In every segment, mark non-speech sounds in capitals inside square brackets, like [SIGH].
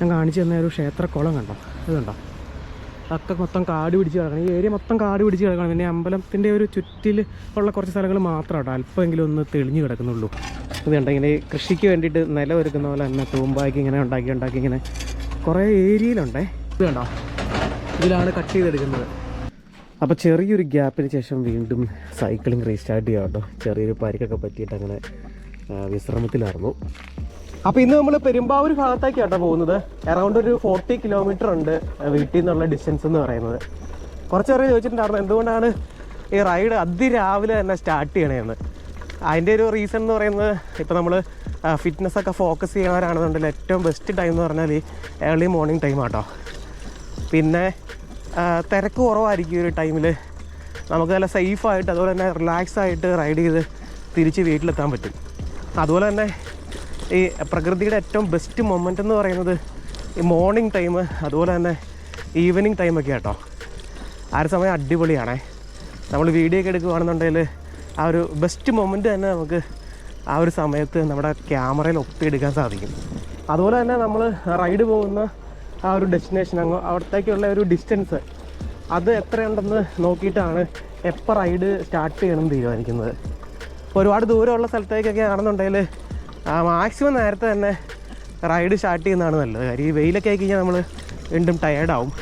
ഞാൻ കാണിച്ചു തന്ന ഒരു ക്ഷേത്രക്കുളം കണ്ടോ? ഇത് കണ്ടോ? അതൊക്കെ മൊത്തം കാട് പിടിച്ച് കിടക്കണം. ഈ ഏരിയ മൊത്തം കാട് പിടിച്ച് കിടക്കണം. പിന്നെ അമ്പലത്തിന്റെ ഒരു ചുറ്റിൽ ഉള്ള കുറച്ച് സ്ഥലങ്ങൾ മാത്രം കേട്ടോ. അല്പമെങ്കിലും ഒന്ന് തെളിഞ്ഞു കിടക്കുന്നുള്ളൂ. ഇത് കണ്ടോ? ഇങ്ങനെ കൃഷിക്ക് വേണ്ടിയിട്ട് നിലമൊരുക്കുന്ന പോലെ തന്നെ തൂമ്പാക്കി ഇങ്ങനെ ഉണ്ടാക്കി ഉണ്ടാക്കി ഇങ്ങനെ കുറേ ഏരിയയിലുണ്ടേ. ഇത് കണ്ടോ? ഇതിലാണ് കട്ട് ചെയ്തെടുക്കുന്നത്. അപ്പോൾ ചെറിയൊരു ഗ്യാപ്പിന് ശേഷം വീണ്ടും സൈക്ലിംഗ് റീസ്റ്റാർട്ട് ചെയ്യാം കേട്ടോ. ചെറിയൊരു പരിക്കൊക്കെ പറ്റിയിട്ട് അങ്ങനെ വിശ്രമത്തിലായിരുന്നു. അപ്പോൾ ഇന്ന് നമ്മൾ പെരുമ്പാവൂർ ഭാഗത്തേക്ക് കേട്ടോ പോകുന്നത്. അറൗണ്ട് ഒരു ഫോർട്ടി കിലോമീറ്റർ ഉണ്ട് വീട്ടിൽ നിന്നുള്ള ഡിസ്റ്റൻസ് എന്ന് പറയുന്നത്. കുറച്ച് പേര് ചോദിച്ചിട്ടുണ്ടായിരുന്നു എന്തുകൊണ്ടാണ് ഈ റൈഡ് അതിരാവിലെ തന്നെ സ്റ്റാർട്ട് ചെയ്യണേന്ന്? അതിന്റെ ഒരു റീസൺ എന്ന് പറയുന്നത് ഇപ്പോൾ നമ്മൾ ഫിറ്റ്നസ് ഒക്കെ ഫോക്കസ് ചെയ്യുന്നവരാണെന്നുണ്ടെങ്കിൽ ഏറ്റവും ബെസ്റ്റ് ടൈം എന്ന് പറഞ്ഞാൽ ഈ ഏർലി മോർണിംഗ് ടൈം ആട്ടോ. പിന്നെ തിരക്ക് കുറവായിരിക്കും ഒരു ടൈമിൽ നമുക്ക് നല്ല സേഫായിട്ട് അതുപോലെ തന്നെ റിലാക്സ് ആയിട്ട് റൈഡ് ചെയ്ത് തിരിച്ച് വീട്ടിലെത്താൻ പറ്റും. അതുപോലെ തന്നെ ഈ പ്രകൃതിയുടെ ഏറ്റവും ബെസ്റ്റ് മൊമെന്റ് എന്ന് പറയുന്നത് ഈ മോർണിംഗ് ടൈം അതുപോലെ തന്നെ ഈവനിങ് ടൈമൊക്കെ കേട്ടോ ആ ഒരു സമയം അടിപൊളിയാണേ. നമ്മൾ വീഡിയോ ഒക്കെ എടുക്കുകയാണെന്നുണ്ടെങ്കിൽ ആ ഒരു ബെസ്റ്റ് മൊമെന്റ് തന്നെ നമുക്ക് ആ ഒരു സമയത്ത് നമ്മുടെ ക്യാമറയിൽ ഒപ്പിയെടുക്കാൻ സാധിക്കും. അതുപോലെ തന്നെ നമ്മൾ റൈഡ് പോകുന്ന ആ ഒരു ഡെസ്റ്റിനേഷൻ അങ്ങ് അവിടത്തേക്കുള്ള ഒരു ഡിസ്റ്റൻസ് അത് എത്രയുണ്ടെന്ന് നോക്കിയിട്ടാണ് എപ്പോൾ റൈഡ് സ്റ്റാർട്ട് ചെയ്യണം തീരുമാനിക്കുന്നത്. ഒരുപാട് ദൂരമുള്ള സ്ഥലത്തേക്കൊക്കെ ആണെന്നുണ്ടെങ്കിൽ മാക്സിമം നേരത്തെ തന്നെ റൈഡ് സ്റ്റാർട്ട് ചെയ്യുന്നതാണ് നല്ലത്. കാര്യം ഈ വെയിലൊക്കെ ആയി കഴിഞ്ഞാൽ നമ്മൾ വീണ്ടും ടയേർഡാവും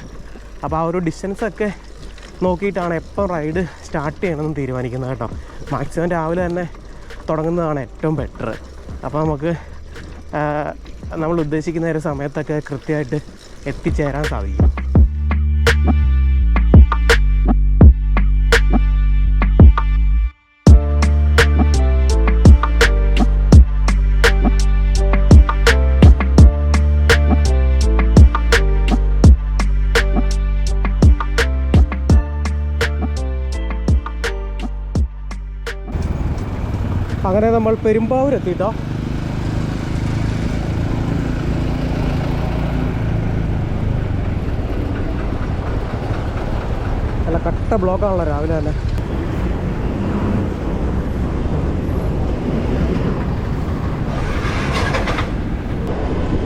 അപ്പോൾ ആ ഒരു ഡിസ്റ്റൻസൊക്കെ നോക്കിയിട്ടാണ് എപ്പം റൈഡ് സ്റ്റാർട്ട് ചെയ്യണമെന്ന് തീരുമാനിക്കുന്നത് കേട്ടോ. മാക്സിമം രാവിലെ തന്നെ തുടങ്ങുന്നതാണ് ഏറ്റവും ബെറ്റർ അപ്പോൾ നമുക്ക് നമ്മൾ ഉദ്ദേശിക്കുന്ന ഒരു സമയത്തൊക്കെ കൃത്യമായിട്ട് എത്തിച്ചേരാൻ സാധിക്കും. അങ്ങനെ നമ്മൾ പെരുമ്പാവൂർ എത്തിയിട്ടോ നല്ല കട്ട ബ്ലോക്കാണല്ലോ രാവിലെ തന്നെ.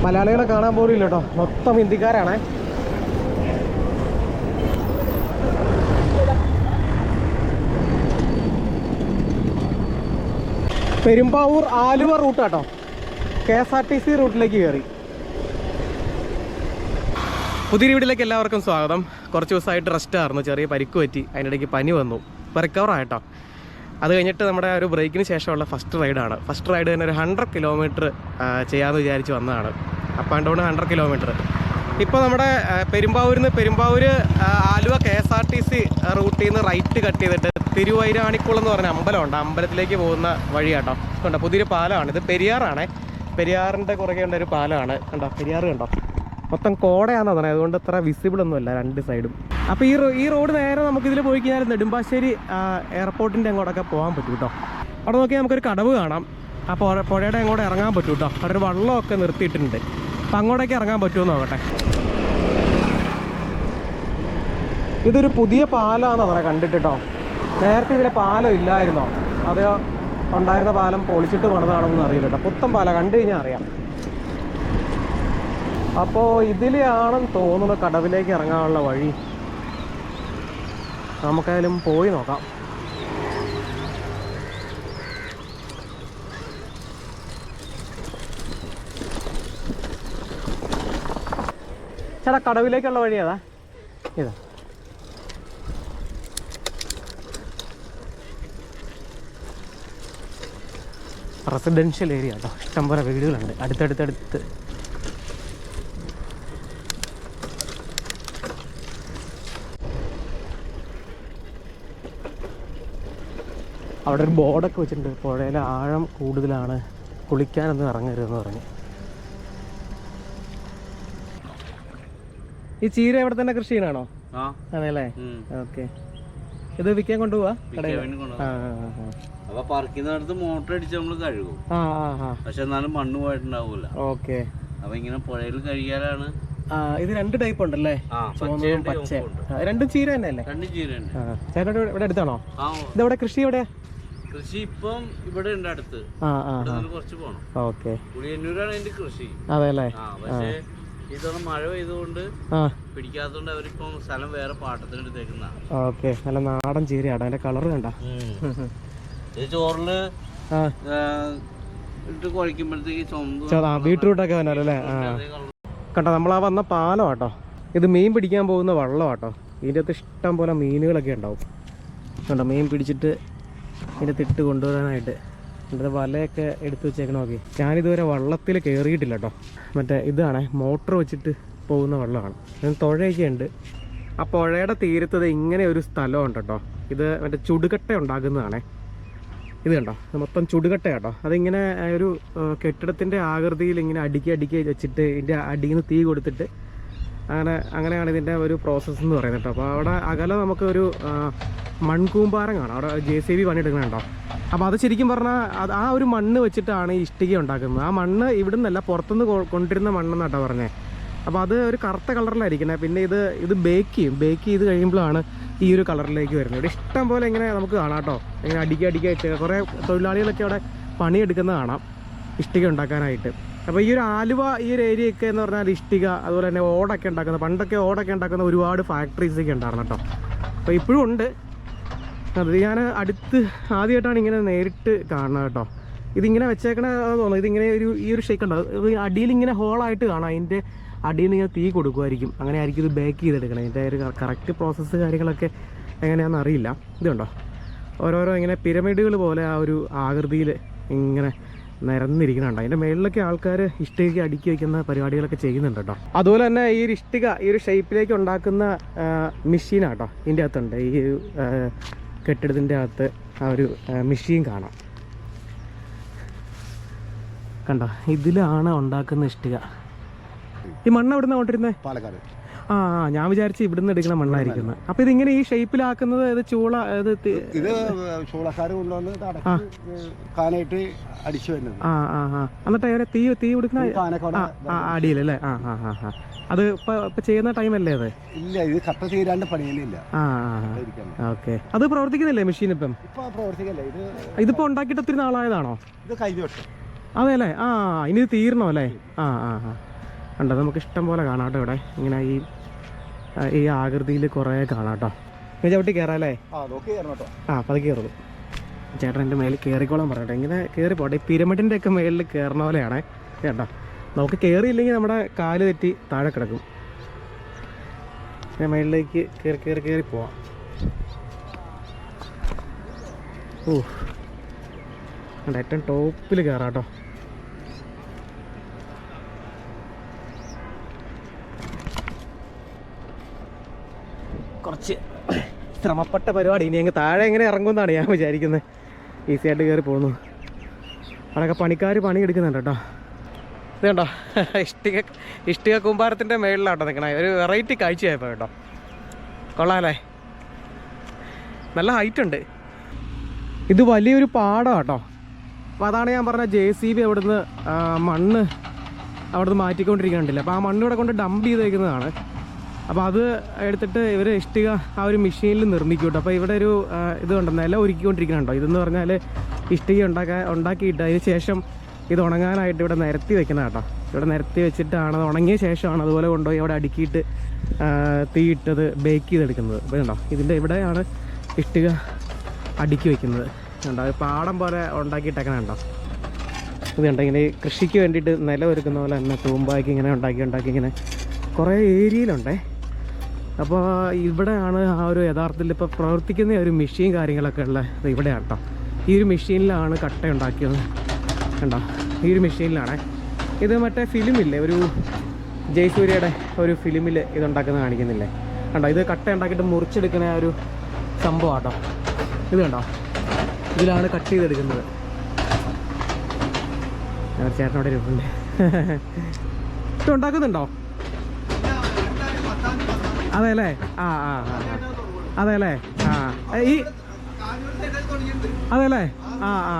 മലയാളികളെ കാണാൻ പോലും ഇല്ല കേട്ടോ മൊത്തം ഹിന്ദിക്കാരാണേ. Perumbavoor Aluva റൂട്ടാട്ടോ K S R T C റൂട്ടിലേക്ക് കയറി. പുതിയ വീട്ടിലേക്ക് എല്ലാവർക്കും സ്വാഗതം. കുറച്ച് ദിവസമായിട്ട് റെസ്റ്റ് ആയിരുന്നു. ചെറിയ പരിക്ക് പറ്റി. അതിനിടയ്ക്ക് പനി വന്നു. റിക്കവർ ആയിട്ടോ. അത് കഴിഞ്ഞിട്ട് നമ്മുടെ ഒരു ബ്രേക്കിന് ശേഷമുള്ള ഫസ്റ്റ് റൈഡാണ് ഫസ്റ്റ് റൈഡ് തന്നെ ഒരു ഹൺഡ്രഡ് കിലോമീറ്റർ ചെയ്യാമെന്ന് വിചാരിച്ച് വന്നതാണ്. Up and down hundred kilometre ഇപ്പോൾ നമ്മുടെ പെരുമ്പാവൂരിൽ നിന്ന് Perumbavoor Aluva K S R T C റൂട്ടിൽ നിന്ന് റൈറ്റ് കട്ട് ചെയ്തിട്ട് തിരുവൈരാണിക്കുളം എന്ന് പറഞ്ഞ അമ്പലമുണ്ട്. അമ്പലത്തിലേക്ക് പോകുന്ന വഴിയാട്ടോ. കണ്ടോ പുതിയൊരു പാലമാണ്. ഇത് പെരിയാറാണേ. പെരിയാറിന്റെ കുറേ ഉള്ള ഒരു പാലമാണ്. കണ്ടോ പെരിയാർ കണ്ടോ? മൊത്തം കോടയാണെന്ന് പറഞ്ഞത് അതുകൊണ്ട് അത്ര വിസിബിൾ ഒന്നുമല്ല രണ്ട് സൈഡും അപ്പോൾ ഈ ഈ റോഡ് നേരെ നമുക്ക് ഇതിൽ പോയി കഴിഞ്ഞാൽ നെടുമ്പാശ്ശേരി എയർപോർട്ടിന്റെ അങ്ങോട്ടൊക്കെ പോകാൻ പറ്റും കേട്ടോ അവിടെ നോക്കിയാൽ നമുക്കൊരു കടവ് കാണാം. ആ പുഴ- പുഴയുടെ അങ്ങോട്ട് ഇറങ്ങാൻ പറ്റും കേട്ടോ അവിടെ ഒരു വള്ളമൊക്കെ നിർത്തിയിട്ടുണ്ട്. അപ്പം അങ്ങോട്ടേക്ക് ഇറങ്ങാൻ പറ്റുമോ നോക്കട്ടെ. ഇതൊരു പുതിയ പാലമാണെന്ന് അങ്ങനെ കണ്ടിട്ടോ നേരത്തെ ഇതിലെ പാലം ഇല്ലായിരുന്നോ? അത് ഉണ്ടായിരുന്ന പാലം പൊളിച്ചിട്ട് പണിതാണെന്ന് അറിയില്ല കേട്ടോ പുത്തൻ പാലം കണ്ടു കഴിഞ്ഞാൽ അറിയാം. അപ്പോൾ ഇതിലെയാണെന്ന് തോന്നുന്നത് കടവിലേക്ക് ഇറങ്ങാനുള്ള വഴി. നമുക്കായാലും പോയി നോക്കാം. ചേട്ടാ കടവിലേക്കുള്ള വഴി ഏതാ? ഇതാ. റെസിഡൻഷ്യൽ ഏരിയ കേട്ടോ. ഇഷ്ടംപോലെ വീടുകളുണ്ട്. അടുത്തടുത്തടുത്ത്. അവിടെ ഒരു ബോർഡൊക്കെ വെച്ചിട്ടുണ്ട്. പുഴയിലെ ആഴം കൂടുതലാണ്. കുളിക്കാനൊന്നും ഇറങ്ങരുതെന്ന് പറഞ്ഞു. ഈ ചീര ഇവിടെ തന്നെ കൃഷി ചെയ്യണാണോ അതെല്ലേ. ഓക്കെ. ഇത് വിൽക്കാൻ കൊണ്ടുപോവാ? അപ്പൊ പറിക്കുന്നിടത്ത് മോട്ടർ അടിച്ച് നമ്മൾ കഴുകും. പക്ഷെ എന്നാലും മണ്ണ് പോയിട്ടുണ്ടാവൂല. ഓക്കെ. അപ്പൊ ഇങ്ങനെ പുഴയിൽ കഴുകിയാലാണ് ഇത് രണ്ട് ടൈപ്പ് ഉണ്ടല്ലേ? ചുവന്നതും പച്ച രണ്ടും ചീര തന്നെ അല്ലേ രണ്ട് ചേട്ടൻ ഇവിടെ അടുത്താണോ? ഇതെവിടെ? കൃഷി എവിടെ? കൃഷി ഇപ്പം ഇവിടെ ഉണ്ട് അടുത്ത്. ഇവിടെ കുറച്ച് പോണം. ഓക്കെ. പുളിയന്നൂരാണ് എന്റെ കൃഷി. അതെ അല്ലേ പക്ഷേ ഇത്തവണ മഴ പെയ്തുകൊണ്ട് ആ. പിടിക്കാത്തതുകൊണ്ട് അവരിപ്പം സ്ഥലം വേറെ പാട്ടത്തിന് എടുത്തേക്കുന്ന ഓക്കെ. നല്ല നാടൻ അതിന്റെ കളർ കണ്ട. ചോറിൽ ഇട്ട് കുഴക്കുമ്പോഴത്തേക്ക് ബീട്രൂട്ടൊക്കെ വന്നാലോ അല്ലേ. കണ്ടോ നമ്മളാ വന്ന പാലം ആട്ടോ ഇത് മീൻ പിടിക്കാൻ പോകുന്ന വള്ളം ആട്ടോ ഇതിന്റെ അകത്ത് ഇഷ്ടം പോലെ മീനുകളൊക്കെ ഉണ്ടാവും. കണ്ടോ മീൻ പിടിച്ചിട്ട് ഇതിന്റെ തിട്ട് കൊണ്ടുവരാനായിട്ട്. ഇതിന്റെ വലയൊക്കെ എടുത്തു വെച്ചേക്കണ നോക്കി. ഞാനിതുവരെ വള്ളത്തിൽ കയറിയിട്ടില്ല കേട്ടോ മറ്റേ ഇതാണ് മോട്ടർ വെച്ചിട്ട് പോകുന്ന വെള്ളമാണ്. തുഴയൊക്കെ ഉണ്ട്. ആ പുഴയുടെ തീരത്തത് ഇങ്ങനെ ഒരു സ്ഥലമുണ്ട് കേട്ടോ ഇത് മറ്റേ ചുടുകട്ട ഉണ്ടാകുന്നതാണ് ഇത് കണ്ടോ? മൊത്തം ചുടുകട്ട കേട്ടോ അതിങ്ങനെ ഒരു കെട്ടിടത്തിന്റെ ആകൃതിയിൽ ഇങ്ങനെ അടുക്കി അടുക്കി വെച്ചിട്ട് ഇതിന്റെ അടിയിൽ നിന്ന് തീ കൊടുത്തിട്ട് അങ്ങനെ അങ്ങനെയാണ് ഇതിന്റെ ഒരു പ്രോസസ്സ് എന്ന് പറയുന്നത് കേട്ടോ. അപ്പോൾ അവിടെ അകലെ നമുക്ക് ഒരു മൺകൂമ്പാരം കാണാം. അവിടെ ജെ സി ബി പണിയെടുക്കണുണ്ടോ അപ്പോൾ അത് ശരിക്കും പറഞ്ഞാൽ ആ ഒരു മണ്ണ് വെച്ചിട്ടാണ് ഈ ഇഷ്ടിക ഉണ്ടാക്കുന്നത്. ആ മണ്ണ് ഇവിടെ നിന്നല്ല പുറത്തുനിന്ന് കൊണ്ടിരുന്ന മണ്ണെന്ന് മണ്ണെന്നാട്ടോ പറഞ്ഞത് അപ്പോൾ അത് ഒരു കറുത്ത കളറിലായിരിക്കണേ. പിന്നെ ഇത് ഇത് ബേക്ക് ചെയ്യും. ബേക്ക് ചെയ്ത് കഴിയുമ്പോഴാണ് ഈ ഒരു കളറിലേക്ക് വരുന്നത്. ഇവിടെ ഇഷ്ടം പോലെ ഇങ്ങനെ നമുക്ക് കാണാം കേട്ടോ. ഇങ്ങനെ അടിക്കുക അടിക്കുക കുറേ തൊഴിലാളികളൊക്കെ അവിടെ പണിയെടുക്കുന്നത് കാണാം. ഇഷ്ടിക ഉണ്ടാക്കാനായിട്ട്. അപ്പോൾ ഈ ഒരു ആലുവ ഈ ഒരു ഏരിയയൊക്കെ എന്ന് പറഞ്ഞാൽ ഇഷ്ടിക അതുപോലെ തന്നെ ഓടൊക്കെ ഉണ്ടാക്കുന്ന പണ്ടൊക്കെ ഓടൊക്കെ ഉണ്ടാക്കുന്ന ഒരുപാട് ഫാക്ടറീസ് ഒക്കെ ഉണ്ടായിരുന്നു കേട്ടോ. അപ്പോൾ ഇപ്പോഴും ഉണ്ട്. അത് ഞാൻ അടുത്ത് ആദ്യമായിട്ടാണ് ഇങ്ങനെ നേരിട്ട് കാണുന്നത് കേട്ടോ. ഇതിങ്ങനെ വെച്ചേക്കണ തോന്നുന്നു. ഇതിങ്ങനെ ഒരു ഈ ഒരു ഷേക്ക് ഉണ്ടാവും അടിയിൽ ഇങ്ങനെ ഹോളായിട്ട് കാണാം. അതിന്റെ അടിയിൽ നിന്ന് തീ കൊടുക്കുമായിരിക്കും. അങ്ങനെ ആയിരിക്കും ഇത് ബേക്ക് ചെയ്തെടുക്കണം. ഇതിന്റെ ഒരു കറക്റ്റ് പ്രോസസ്സ് കാര്യങ്ങളൊക്കെ എങ്ങനെയാണെന്ന് അറിയില്ല. ഇതുണ്ടോ? ഓരോരോ ഇങ്ങനെ പിരമിഡുകൾ പോലെ ആ ഒരു ആകൃതിയിൽ ഇങ്ങനെ നിരന്നിരിക്കുന്നുണ്ട്. അതിന്റെ മേളിലൊക്കെ ആൾക്കാർ ഇഷ്ടിക അടുക്കി വയ്ക്കുന്ന പരിപാടികളൊക്കെ ചെയ്യുന്നുണ്ട് കേട്ടോ. അതുപോലെ തന്നെ ഈ ഒരു ഇഷ്ടിക ഈ ഒരു ഷേപ്പിലേക്ക് ഉണ്ടാക്കുന്ന മെഷീനാണ് കേട്ടോ ഇതിന്റെ അകത്തുണ്ട്. ഈ കെട്ടിടത്തിന്റെ അകത്ത് ആ ഒരു മെഷീൻ കാണാം. കണ്ടോ? ഇതിലാണ് ഉണ്ടാക്കുന്ന ഇഷ്ടിക. ഈ മണ്ണ് എവിടെ നിന്നാണ് കൊണ്ടിരുന്നത് പാലക്കാട്. ആ ഞാൻ വിചാരിച്ചു ഇവിടുന്ന് എടുക്കുന്ന മണ്ണായിരിക്കുന്നത് അപ്പൊ ഇതിങ്ങനെ ഈ ഷേപ്പിലാക്കുന്നത് ഇത് ചൂള ഇത് തി- ഇത് ചൂളക്കാർ കൊണ്ടുവന്ന് ഇത് അടക്കി കാനായിട്ട് അടിച്ചു വരുന്നത്. ആ ആ ആ. എന്നിട്ട് അവരെ തീ തീ കൊടുക്കുന്ന കാനക്കോടെ ആ ആ അടിയിലല്ലേ? ആ ആ ആ ആ. അത് ഇപ്പൊ ഇപ്പൊ ചെയ്യുന്ന ടൈം അല്ലേ അത്? ഇല്ല ഇത് കട്ട തീരാണ്ട് പണിയുന്നില്ല ആ ആ ഓക്കെ. അത് പ്രവർത്തിക്കുന്നില്ലേ മെഷീൻ ഇപ്പം? ഇപ്പൊ പ്രവർത്തിക്കല്ലേ. ഇത് ഇതിപ്പോ ഉണ്ടാക്കിയിട്ട് ഒത്തിരി നാളായതാണോ? ഇത് കഴിഞ്ഞ വർഷം. അതെ അല്ലേ ആ ഇനി ഇത് തീരണോ അല്ലേ? ആ ആ ആ. ഉണ്ട് നമുക്ക് ഇഷ്ടം പോലെ കാണാം കേട്ടോ ഇവിടെ. ഇങ്ങനെ ഈ ഈ ആകൃതിയിൽ കുറേ കാണാം കേട്ടോ ചവിട്ടി കയറാം അല്ലേ ആ അപ്പൊ അത് കയറുള്ളൂ ചേട്ടൻ എന്റെ മേലിൽ കയറിക്കോളാൻ പറയട്ടെ ഇങ്ങനെ കയറി പോട്ടെ. ഈ പിരമിഡിന്റെ ഒക്കെ മേലിൽ കയറണ പോലെയാണ്. കേട്ടോ. നമുക്ക് കയറിയില്ലെങ്കിൽ നമ്മുടെ കാൽ തെറ്റി താഴെ കിടക്കും. ഞാൻ മേളിലേക്ക് കയറി കയറി കയറി പോവാം. ഓ ഏറ്റവും ടോപ്പിൽ കയറാം കേട്ടോ കുറച്ച് ശ്രമപ്പെട്ട പരിപാടി. ഇനി അങ്ങ് താഴെ എങ്ങനെ ഇറങ്ങുമെന്നാണ് ഞാൻ വിചാരിക്കുന്നത്. ഈസി ആയിട്ട് കയറി പോകുന്നു അവിടെയൊക്കെ പണിക്കാർ പണി എടുക്കുന്നുണ്ട് കേട്ടോ. ഇത് കണ്ടോ? [LAUGHS] ഇഷ്ടിക ഇഷ്ടിക കുമ്പാരത്തിന്റെ മേളിലാട്ടോ നിൽക്കണേ ഒരു വെറൈറ്റി കാഴ്ചയായപ്പോൾ കേട്ടോ. കൊള്ളാമല്ലേ നല്ല ഹൈറ്റ് ഉണ്ട്. ഇത് വലിയൊരു പാടം കേട്ടോ. അപ്പോൾ അതാണ് ഞാൻ പറഞ്ഞ ജെ സി ബി അവിടുന്ന് മണ്ണ് അവിടുന്ന് മാറ്റിക്കൊണ്ടിരിക്കുന്നുണ്ടല്ലോ. അപ്പോൾ ആ മണ്ണ് ഇവിടെ കൊണ്ട് ഡംപ് ചെയ്ത് വയ്ക്കുന്നതാണ് അപ്പോൾ അത് എടുത്തിട്ട് ഇവർ ഇഷ്ടിക ആ ഒരു മെഷീനിൽ നിർമ്മിക്കും കേട്ടോ അപ്പോൾ ഇവിടെ ഒരു ഇത് ഉണ്ടെന്ന് എല്ലാം ഒരുക്കിക്കൊണ്ടിരിക്കുന്നുണ്ടോ? ഇതെന്ന് പറഞ്ഞാൽ ഇഷ്ടിക ഉണ്ടാക്കാൻ ഉണ്ടാക്കിയിട്ട് അതിന് ശേഷം ഇത് ഉണങ്ങാനായിട്ട് ഇവിടെ നിരത്തി വെക്കുന്ന കേട്ടോ. ഇവിടെ നിരത്തി വെച്ചിട്ടാണ് അത് ഉണങ്ങിയ ശേഷമാണ് അതുപോലെ കൊണ്ടുപോയി അവിടെ അടുക്കിയിട്ട് തീയിട്ടത് ബേക്ക് ചെയ്തെടുക്കുന്നത്. അപ്പോൾ കണ്ടോ ഇതിന്റെ ഇവിടെയാണ് ഇഷ്ടിക അടുക്കി വെക്കുന്നത്. കണ്ടോ പാടം പോലെ ഉണ്ടാക്കിയിട്ടേക്കണ കണ്ടോ? ഇത് കണ്ടോ? ഇങ്ങനെ കൃഷിക്ക് വേണ്ടിയിട്ട് നിലമൊരുക്കുന്ന പോലെ തന്നെ തൂമ്പാക്കി ഇങ്ങനെ ഉണ്ടാക്കി ഉണ്ടാക്കി ഇങ്ങനെ കുറേ ഏരിയയിലുണ്ടേ. അപ്പോൾ ഇവിടെയാണ് ആ ഒരു യഥാർത്ഥത്തിൽ ഇപ്പോൾ പ്രവർത്തിക്കുന്ന ഒരു മെഷീൻ കാര്യങ്ങളൊക്കെ ഉള്ളത്. ഇവിടെയാണ് കേട്ടോ ഈ ഒരു മെഷീനിലാണ് കട്ട ഉണ്ടാക്കിയത്. കണ്ടോ? ഈ ഒരു മെഷീനിലാണ് ഇത് മറ്റേ ഫിലിമില്ലേ? ഒരു ജയസൂര്യയുടെ ഒരു ഫിലിമിൽ ഇതുണ്ടാക്കുന്നത് കാണിക്കുന്നില്ലേ? കണ്ടോ? ഇത് കട്ട ഉണ്ടാക്കിയിട്ട് മുറിച്ചെടുക്കുന്ന ഒരു സംഭവം കേട്ടോ ഇത് കണ്ടോ? ഇതിലാണ് കട്ട് ചെയ്തെടുക്കുന്നത്. ചേട്ടനോടെ ഇരിപ്പുണ്ട്. [LAUGHS] ഇത് ഉണ്ടാക്കുന്നുണ്ടോ? അതെ അല്ലേ ആ ആ. അതെ അല്ലേ ആ. ഈ അതെ അല്ലേ ആ ആ.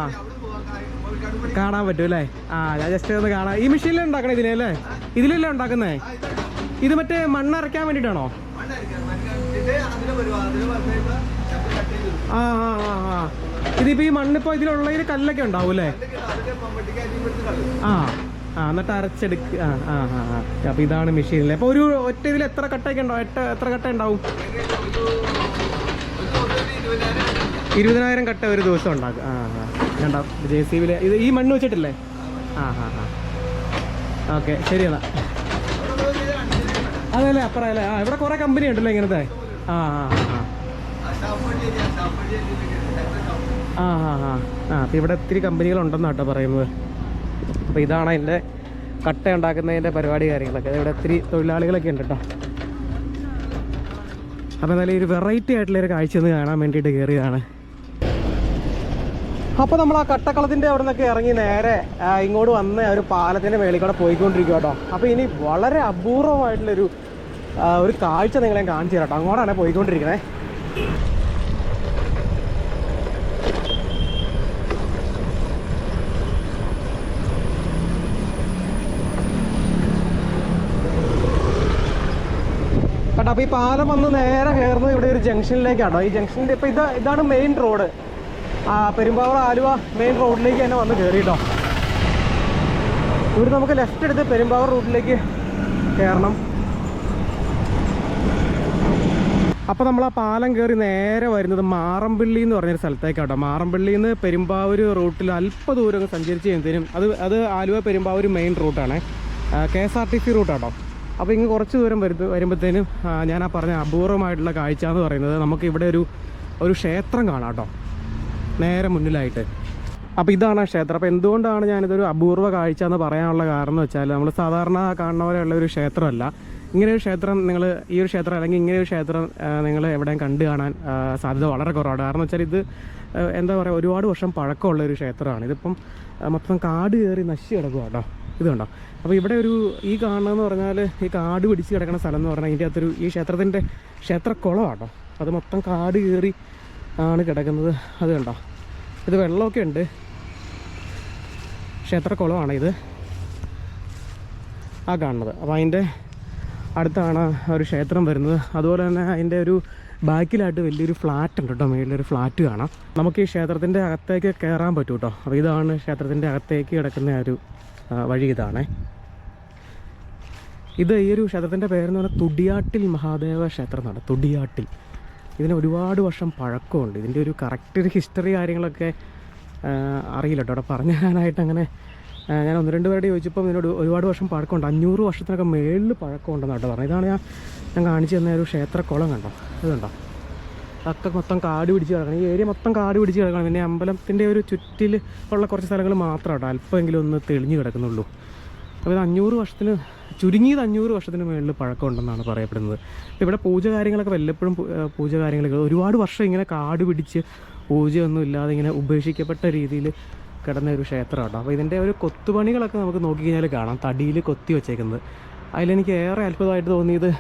കാണാൻ പറ്റും അല്ലേ? ആ ഞാൻ ജസ്റ്റ് ഒന്ന് കാണാം. ഈ മെഷീനിലാണ് ഉണ്ടാക്കണേ ഇതിനെ അല്ലേ? ഇതിലല്ലേ ഉണ്ടാക്കുന്നേ? ഇത് മറ്റേ മണ്ണരയ്ക്കാൻ വേണ്ടിയിട്ടാണോ? ആ ആ ആ ആ. ഇതിപ്പോ ഈ മണ്ണിപ്പോ ഇതിലുള്ളതിൽ കല്ലൊക്കെ ഉണ്ടാവും അല്ലേ? ആ. ആ എന്നിട്ട് അരച്ചെടുക്കുക ആ ആ ആ ആ. അപ്പോൾ ഇതാണ് മെഷീനിൽ അപ്പോൾ ഒരു ഒറ്റ ഇതിൽ എത്ര കട്ടയൊക്കെ ഉണ്ടാവും എട്ട് എത്ര കട്ട ഉണ്ടാവും? ഇരുപതിനായിരം കട്ട ഒരു ദിവസം ഉണ്ടാക്കും. ആ ആ. ഉണ്ടാവും ജെ സി ബിയിൽ ഇത് ഈ മണ്ണ് വെച്ചിട്ടില്ലേ? ആ ആ ആ. ഓക്കെ ശരി എന്നാ. അതല്ലേ അപ്പുറം അല്ലേ? ആ ഇവിടെ കുറേ കമ്പനി ഉണ്ടല്ലോ ഇങ്ങനത്തെ. ആ ആ ആ ആ. ആ ആ ആ. ഇവിടെ ഒത്തിരി കമ്പനികളുണ്ടെന്നാട്ടോ പറയുന്നത്. അപ്പോൾ ഇതാണ് അതിന്റെ കട്ട ഉണ്ടാക്കുന്നതിന്റെ പരിപാടി കാര്യങ്ങളൊക്കെ. ഇവിടെ ഒത്തിരി തൊഴിലാളികളൊക്കെ ഉണ്ട് കേട്ടോ. അപ്പോൾ എന്നാലും ഒരു വെറൈറ്റി ആയിട്ടുള്ള ഒരു കാഴ്ച ഒന്ന് കാണാൻ വേണ്ടിയിട്ട് കയറിയതാണ്. അപ്പോൾ നമ്മൾ ആ കട്ടക്കളത്തിന്റെ അവിടെ നിന്നൊക്കെ ഇറങ്ങി നേരെ ഇങ്ങോട്ട് വന്ന് ഒരു പാലത്തിന്റെ മേളിൽ കൂടെ പോയിക്കൊണ്ടിരിക്കുക കേട്ടോ. അപ്പോൾ ഇനി വളരെ അപൂർവമായിട്ടുള്ളൊരു ഒരു കാഴ്ച നിങ്ങളെ കാണിച്ചു തരാം കേട്ടോ. അങ്ങോട്ടാണ് പോയിക്കൊണ്ടിരിക്കണേ കേട്ടോ അപ്പോൾ ഈ പാലം വന്ന് നേരെ കയറുന്നത് ഇവിടെ ഒരു ജംഗ്ഷനിലേക്കാണോ ഈ ജംഗ്ഷനിൽ ഇപ്പോൾ ഇത് ഇതാണ് main road Perumbavoor Aluva main റോഡിലേക്ക് തന്നെ വന്ന് കയറിട്ടോ ഇവിടെ നമുക്ക് ലെഫ്റ്റ് എടുത്ത് പെരുമ്പാവൂർ റൂട്ടിലേക്ക് കയറണം. അപ്പോൾ നമ്മൾ ആ പാലം കയറി നേരെ വരുന്നത് മാറമ്പള്ളി എന്ന് പറഞ്ഞൊരു സ്ഥലത്തേക്കാട്ടോ. മാറമ്പള്ളിയിൽ നിന്ന് പെരുമ്പാവൂർ റൂട്ടിൽ അല്പ ദൂരം സഞ്ചരിച്ച് കഴിഞ്ഞതിനും അത് അത് ആലുവ പെരുമ്പാവൂർ മെയിൻ റൂട്ടാണ് K S R T C റൂട്ടാട്ടോ അപ്പോൾ ഇങ്ങ് കുറച്ച് ദൂരം വരുത്ത് വരുമ്പോഴത്തേനും ഞാൻ ആ പറഞ്ഞ അപൂർവമായിട്ടുള്ള കാഴ്ച എന്ന് പറയുന്നത് നമുക്ക് ഇവിടെ ഒരു ഒരു ക്ഷേത്രം കാണാം കേട്ടോ. നേരെ മുന്നിലായിട്ട്. അപ്പോൾ ഇതാണ് ആ ക്ഷേത്രം. അപ്പോൾ എന്തുകൊണ്ടാണ് ഞാനിതൊരു അപൂർവ കാഴ്ച എന്ന് പറയാനുള്ള കാരണം എന്ന് വെച്ചാൽ നമ്മൾ സാധാരണ കാണുന്ന പോലെയുള്ള ഒരു ക്ഷേത്രമല്ല. ഇങ്ങനെ ഒരു ക്ഷേത്രം നിങ്ങൾ ഈ ഒരു ക്ഷേത്രം അല്ലെങ്കിൽ ഇങ്ങനെ ഒരു ക്ഷേത്രം നിങ്ങൾ എവിടെയും കണ്ടു കാണാൻ സാധ്യത വളരെ കുറവാണ്. കാരണം വെച്ചാൽ ഇത് എന്താ പറയുക ഒരുപാട് വർഷം പഴക്കമുള്ള ഒരു ക്ഷേത്രമാണ്. ഇതിപ്പം മൊത്തം കാട് കയറി നശിച്ച് കിടക്കുക കേട്ടോ. ഇത് കണ്ടോ? അപ്പോൾ ഇവിടെ ഒരു ഈ കാണുന്നതെന്ന് പറഞ്ഞാൽ ഈ കാട് പിടിച്ച് കിടക്കുന്ന സ്ഥലം എന്ന് പറഞ്ഞാൽ ഇതിന്റെ അകത്തൊരു ഈ ക്ഷേത്രത്തിന്റെ ക്ഷേത്രക്കുളമാട്ടോ അത് മൊത്തം കാട് കയറി ആണ് കിടക്കുന്നത്. അത് കണ്ടോ? ഇത് വെള്ളമൊക്കെ ഉണ്ട്. ക്ഷേത്രക്കുളമാണ് ഇത്. ആ കാണുന്നത്. അപ്പോൾ അതിന്റെ അടുത്താണ് ഒരു ക്ഷേത്രം വരുന്നത്. അതുപോലെ തന്നെ അതിന്റെ ഒരു ബാക്കിലായിട്ട് വലിയൊരു ഫ്ലാറ്റ് ഉണ്ട് കേട്ടോ. മേളിലൊരു ഫ്ലാറ്റ് കാണാം. നമുക്ക് ഈ ക്ഷേത്രത്തിന്റെ അകത്തേക്ക് കയറാൻ പറ്റും കേട്ടോ. അപ്പോൾ ഇതാണ് ക്ഷേത്രത്തിന്റെ അകത്തേക്ക് കിടക്കുന്ന ഒരു വഴി ഇതാണേ ഇത് ഈ ഒരു ക്ഷേത്രത്തിന്റെ പേരെന്ന് പറഞ്ഞാൽ തുടിയാട്ടിൽ മഹാദേവ ക്ഷേത്രം എന്നാണ് തുടിയാട്ടിൽ. ഇതിന് ഒരുപാട് വർഷം പഴക്കമുണ്ട്. ഇതിന്റെ ഒരു കറക്റ്റ് ഒരു ഹിസ്റ്ററി കാര്യങ്ങളൊക്കെ അറിയില്ല കേട്ടോ. അവിടെ പറഞ്ഞു തരാനായിട്ട് അങ്ങനെ ഞാൻ ഒന്ന് രണ്ട് പേരുടെ ചോദിച്ചപ്പോൾ ഇതിനോട് ഒരുപാട് വർഷം പഴക്കമുണ്ട്. അഞ്ഞൂറ് വർഷത്തിനൊക്കെ മേളിൽ പഴക്കമുണ്ടെന്ന് കേട്ടോ പറഞ്ഞു ഇതാണ് ഞാൻ ഞാൻ കാണിച്ചു തന്ന ഒരു ക്ഷേത്രക്കുളം കണ്ടോ? ഇത് അതൊക്കെ മൊത്തം കാട് പിടിച്ച് കിടക്കണം. ഈ ഏരിയ മൊത്തം കാട് പിടിച്ച് കിടക്കണം. പിന്നെ അമ്പലത്തിന്റെ ഒരു ചുറ്റിൽ ഉള്ള കുറച്ച് സ്ഥലങ്ങൾ മാത്രം കേട്ടോ. അല്പമെങ്കിലും ഒന്ന് തെളിഞ്ഞ് കിടക്കുന്നുള്ളൂ. അപ്പോൾ ഇത് അഞ്ഞൂറ് വർഷത്തിന് ചുരുങ്ങിയത് അഞ്ഞൂറ് വർഷത്തിന് മുകളിൽ പഴക്കമുണ്ടെന്നാണ് പറയപ്പെടുന്നത്. ഇവിടെ പൂജ കാര്യങ്ങളൊക്കെ വല്ലപ്പോഴും പൂജ കാര്യങ്ങളൊക്കെ ഒരുപാട് വർഷം ഇങ്ങനെ കാട് പിടിച്ച് പൂജയൊന്നും ഇല്ലാതെ ഇങ്ങനെ ഉപേക്ഷിക്കപ്പെട്ട രീതിയിൽ കിടന്ന ഒരു ക്ഷേത്രമാണ് അപ്പോൾ ഇതിന്റെ ഒരു കൊത്തുപണികളൊക്കെ നമുക്ക് നോക്കിക്കഴിഞ്ഞാൽ കാണാം. തടിയിൽ കൊത്തി വെച്ചേക്കുന്നത്. അതിലെനിക്ക് ഏറെ അത്ഭുതമായിട്ട് തോന്നിയത്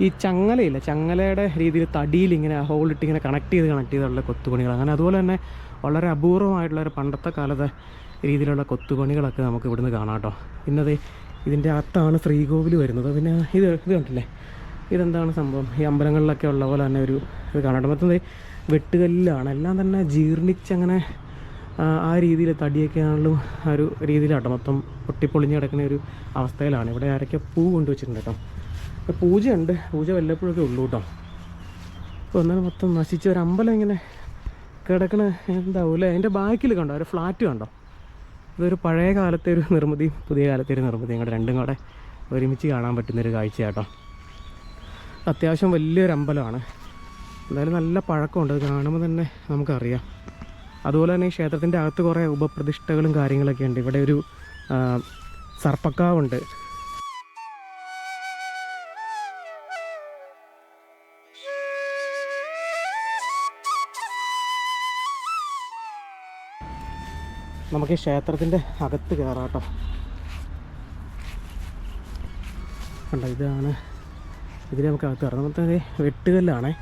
ഈ ചങ്ങലയില്ല ചങ്ങലയുടെ രീതിയിൽ തടിയിൽ ഇങ്ങനെ ഹോളിട്ട് ഇങ്ങനെ കണക്ട് ചെയ്ത് കണക്ട് ചെയ്തുള്ള കൊത്തുപണികൾ അങ്ങനെ അതുപോലെ തന്നെ വളരെ അപൂർവമായിട്ടുള്ള ഒരു പണ്ടത്തെ കാലത്തെ രീതിയിലുള്ള കൊത്തുപണികളൊക്കെ നമുക്ക് ഇവിടുന്ന് കാണാം കേട്ടോ. പിന്നെ ദേ ഇതിന്റെ അകത്താണ് ശ്രീകോവിൽ വരുന്നത്. പിന്നെ ഇത് ഇത് കണ്ടില്ലേ ഇതെന്താണ് സംഭവം? ഈ അമ്പലങ്ങളിലൊക്കെ ഉള്ള പോലെ തന്നെ ഒരു ഇത് കാണാം മൊത്തം വെട്ടുകല്ലാണ് എല്ലാം തന്നെ ജീർണിച്ചങ്ങനെ ആ, രീതിയിൽ തടിയൊക്കെ ആണെങ്കിലും ആ ഒരു രീതിയിലാട്ടോ. മൊത്തം പൊട്ടിപ്പൊളിഞ്ഞ് കിടക്കുന്ന ഒരു അവസ്ഥയിലാണ്. ഇവിടെ ആരൊക്കെ പൂ കൊണ്ടുവച്ചിട്ടുണ്ട് കേട്ടോ. പൂജയുണ്ട്. പൂജ വല്ലപ്പോഴൊക്കെ ഉള്ളൂ കേട്ടോ അപ്പോൾ എന്നാലും മൊത്തം നശിച്ച ഒരു അമ്പലം ഇങ്ങനെ കിടക്കണ എന്താവും അല്ലേ അതിന്റെ ബാക്കിൽ കണ്ടോ? ഒരു ഫ്ലാറ്റ് കണ്ടോ? ഇതൊരു പഴയ കാലത്തെ ഒരു നിർമ്മിതിയും പുതിയ കാലത്തെ ഒരു നിർമ്മിതിയും കൂടെ രണ്ടും കൂടെ ഒരുമിച്ച് കാണാൻ പറ്റുന്നൊരു കാഴ്ച കേട്ടോ അത്യാവശ്യം വലിയൊരു അമ്പലമാണ്. എന്തായാലും നല്ല പഴക്കമുണ്ട്. അത് കാണുമ്പോൾ തന്നെ നമുക്കറിയാം. അതുപോലെ തന്നെ ഈ ക്ഷേത്രത്തിന്റെ അകത്ത് കുറേ ഉപപ്രതിഷ്ഠകളും കാര്യങ്ങളൊക്കെ ഉണ്ട്. ഇവിടെ ഒരു സർപ്പക്കാവുണ്ട്. നമുക്ക് ഈ ക്ഷേത്രത്തിന്റെ അകത്ത് കയറാട്ടോ കണ്ട ഇതാണ്. ഇതിൽ നമുക്ക് അകത്ത് കയറാം. നമുക്ക് വെട്ടുകല്ലാണേ.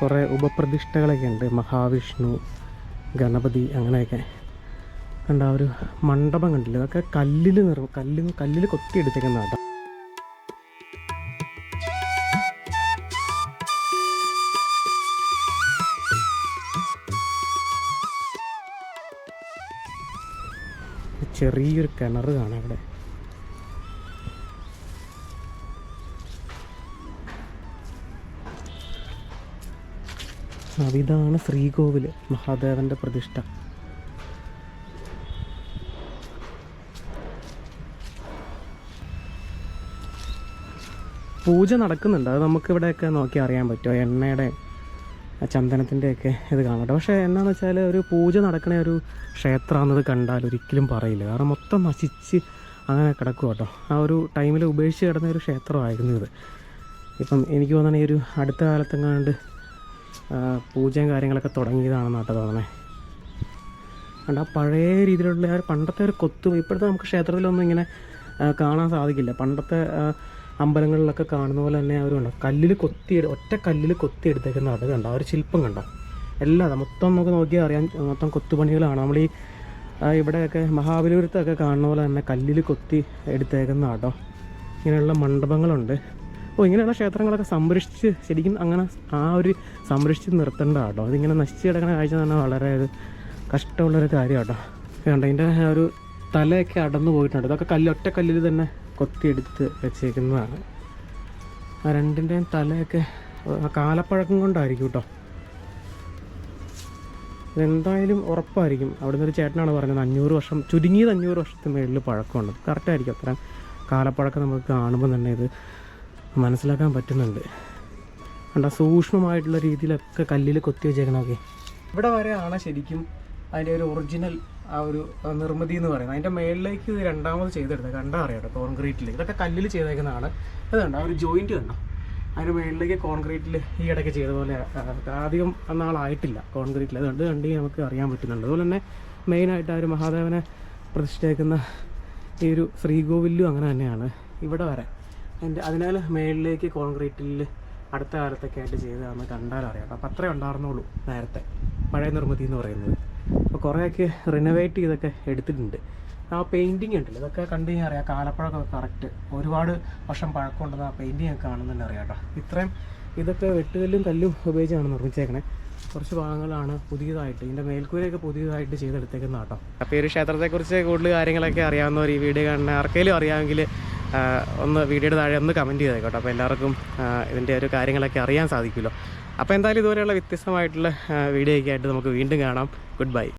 കുറേ ഉപപ്രതിഷ്ഠകളൊക്കെ ഉണ്ട്. മഹാവിഷ്ണു ഗണപതി അങ്ങനെയൊക്കെ. കണ്ട ഒരു മണ്ഡപം കണ്ടില്ല? അതൊക്കെ കല്ലിൽ നിർ കല്ല് കല്ലിൽ കൊത്തിയെടുത്തേക്കുന്ന ചെറിയൊരു കിണർ കാണാം അവിടെ. ആ, ഇതാണ് ശ്രീകോവിൽ മഹാദേവന്റെ പ്രതിഷ്ഠ. പൂജ നടക്കുന്നുണ്ട്. അത് നമുക്കിവിടെയൊക്കെ നോക്കി അറിയാൻ പറ്റുമോ? എണ്ണയുടെ ചന്ദനത്തിന്റെയൊക്കെ ഇത് കാണട്ടെ പക്ഷേ എന്നാന്ന് വെച്ചാൽ ഒരു പൂജ നടക്കണ ഒരു ക്ഷേത്രമാണെന്നത് കണ്ടാൽ ഒരിക്കലും പറയില്ല. കാരണം മൊത്തം നശിച്ച് അങ്ങനെ കിടക്കും കേട്ടോ. ആ ഒരു ടൈമിൽ ഉപേക്ഷിച്ച് കിടന്ന ഒരു ക്ഷേത്രമായിരുന്നു ഇത്. ഇപ്പം എനിക്ക് തോന്നണ ഈ ഒരു അടുത്ത കാലത്തെങ്ങാണ്ട് ആ, പൂജയും കാര്യങ്ങളൊക്കെ തുടങ്ങിയതാണെന്നാട്ടോ തോന്നണേ. കണ്ട ആ പഴയ രീതിയിലുള്ള ആ പണ്ടത്തെ ഒരു കൊത്തും ഇപ്പോഴത്തെ നമുക്ക് ക്ഷേത്രത്തിലൊന്നും ഇങ്ങനെ കാണാൻ സാധിക്കില്ല. പണ്ടത്തെ ആ, അമ്പലങ്ങളിലൊക്കെ കാണുന്ന പോലെ തന്നെ അവർ കല്ലിൽ കൊത്തി ഒറ്റ കല്ലിൽ കൊത്തി എടുത്തേക്കുന്ന അത് കണ്ടോ? ആ ഒരു ശില്പം കണ്ടോ? എല്ലാം മൊത്തം നമുക്ക് നോക്കിയാൽ അറിയാം മൊത്തം കൊത്തുപണികളാണ്. നമ്മൾ ഈ ഇവിടെയൊക്കെ മഹാബലിപുരത്തൊക്കെ കാണുന്ന പോലെ തന്നെ കല്ലിൽ കൊത്തി എടുത്തേക്കുന്ന കേട്ടോ ഇങ്ങനെയുള്ള മണ്ഡപങ്ങളുണ്ട്. ഓ ഇങ്ങനെയുള്ള ക്ഷേത്രങ്ങളൊക്കെ സംരക്ഷിച്ച് ശരിക്കും അങ്ങനെ ആ ഒരു സംരക്ഷിച്ച് നിർത്തേണ്ട കേട്ടോ അതിങ്ങനെ നശിച്ച് കിടക്കുന്ന കാഴ്ച തന്നെ വളരെ ഒരു കഷ്ടമുള്ളൊരു കാര്യം കേട്ടോ കണ്ടോ ഇതിന്റെ ഒരു തലയൊക്കെ അടന്നു പോയിട്ടുണ്ട്. ഇതൊക്കെ കല്ല് ഒറ്റ കല്ലിൽ തന്നെ കൊത്തിയെടുത്ത് വെച്ചേക്കുന്നതാണ്. ആ രണ്ടിന്റെയും തലയൊക്കെ ആ കാലപ്പഴക്കം കൊണ്ടായിരിക്കും കേട്ടോ. ഇതെന്തായാലും ഉറപ്പായിരിക്കും. അവിടുന്ന് ഒരു ചേട്ടനാണ് പറഞ്ഞത് അഞ്ഞൂറ് വർഷം ചുരുങ്ങിയത് അഞ്ഞൂറ് വർഷത്തിന് മേളിൽ പഴക്കമുണ്ട്. കറക്റ്റായിരിക്കും അത്രയും കാലപ്പഴക്കം നമുക്ക് കാണുമ്പോൾ തന്നെ ഇത് മനസ്സിലാക്കാൻ പറ്റുന്നുണ്ട്. കണ്ട സൂക്ഷ്മമായിട്ടുള്ള രീതിയിലൊക്കെ കല്ലിൽ കൊത്തി വെച്ചേക്കണമൊക്കെ ഇവിടെ വരെയാണ് ശരിക്കും അതിന്റെ ഒരു ഒറിജിനൽ ആ ഒരു നിർമ്മിതി എന്ന് പറയുന്നത്. അതിന്റെ മേളിലേക്ക് ഇത് രണ്ടാമത് ചെയ്തെടുത്തത് കണ്ടാ അറിയാം കോൺക്രീറ്റിൽ ഇതൊക്കെ കല്ലിൽ ചെയ്തേക്കുന്നതാണ്. ഇത് കണ്ടോ? ആ ഒരു ജോയിന്റ് കണ്ടോ? അതിന്റെ മേളിലേക്ക് കോൺക്രീറ്റിൽ ഈ ഇടയ്ക്ക് ചെയ്ത പോലെ അധികം അന്നാളായിട്ടില്ല കോൺക്രീറ്റിൽ അതുകൊണ്ട് കണ്ട് നമുക്ക് അറിയാൻ പറ്റുന്നുണ്ട്. അതുപോലെ തന്നെ മെയിനായിട്ട് ആ ഒരു മഹാദേവനെ പ്രതിഷ്ഠിക്കുന്ന ഈ ഒരു ശ്രീകോവിലും അങ്ങനെ തന്നെയാണ്. ഇവിടെ വരെ. അതിന്റെ അതിനാൽ മേളിലേക്ക് കോൺക്രീറ്റിൽ അടുത്ത കാലത്തൊക്കെ ആയിട്ട് ചെയ്തതാണെന്ന് കണ്ടാൽ അറിയാം. അപ്പം അത്രേ ഉണ്ടായിരുന്നുള്ളൂ നേരത്തെ. പഴയ നിർമ്മിതി എന്ന് പറയുന്നത്. അപ്പോൾ കുറേയൊക്കെ റിനോവേറ്റ് ചെയ്തൊക്കെ എടുത്തിട്ടുണ്ട്. ആ പെയിന്റിങ് ഉണ്ടല്ലോ ഇതൊക്കെ കണ്ടു കഴിഞ്ഞാൽ അറിയാം കാലപ്പഴമൊക്കെ കറക്റ്റ് ഒരുപാട് വർഷം പഴക്കമുണ്ടെന്ന് ആ പെയിന്റിങ് ഒക്കെ കാണുന്നുണ്ട് അറിയാം കേട്ടോ. ഇത്രയും ഇതൊക്കെ വെട്ടുകല്ലും കല്ലും ഉപയോഗിച്ചാണ് നിർമ്മിച്ചേക്കണേ. കുറച്ച് ഭാഗങ്ങളാണ് പുതിയതായിട്ട് ഇതിന്റെ മേൽക്കൂരയൊക്കെ പുതിയതായിട്ട് ചെയ്തെടുത്തേക്കുന്ന കേട്ടോ. അപ്പോൾ ഈ ഒരു ക്ഷേത്രത്തെക്കുറിച്ച് കൂടുതൽ കാര്യങ്ങളൊക്കെ അറിയാവുന്നവർ ഈ വീഡിയോ കാണുന്ന ആർക്കെങ്കിലും അറിയാമെങ്കിൽ ഒന്ന് വീഡിയോയുടെ താഴെ ഒന്ന് കമന്റ് ചെയ്തേക്കോട്ടെ അപ്പോൾ എല്ലാവർക്കും ഇതിന്റെ ഒരു കാര്യങ്ങളൊക്കെ അറിയാൻ സാധിക്കുമല്ലോ. അപ്പോൾ എന്തായാലും ഇതുപോലെയുള്ള വ്യത്യസ്തമായിട്ടുള്ള വീഡിയോ ഒക്കെ ആയിട്ട് നമുക്ക് വീണ്ടും കാണാം. Good bye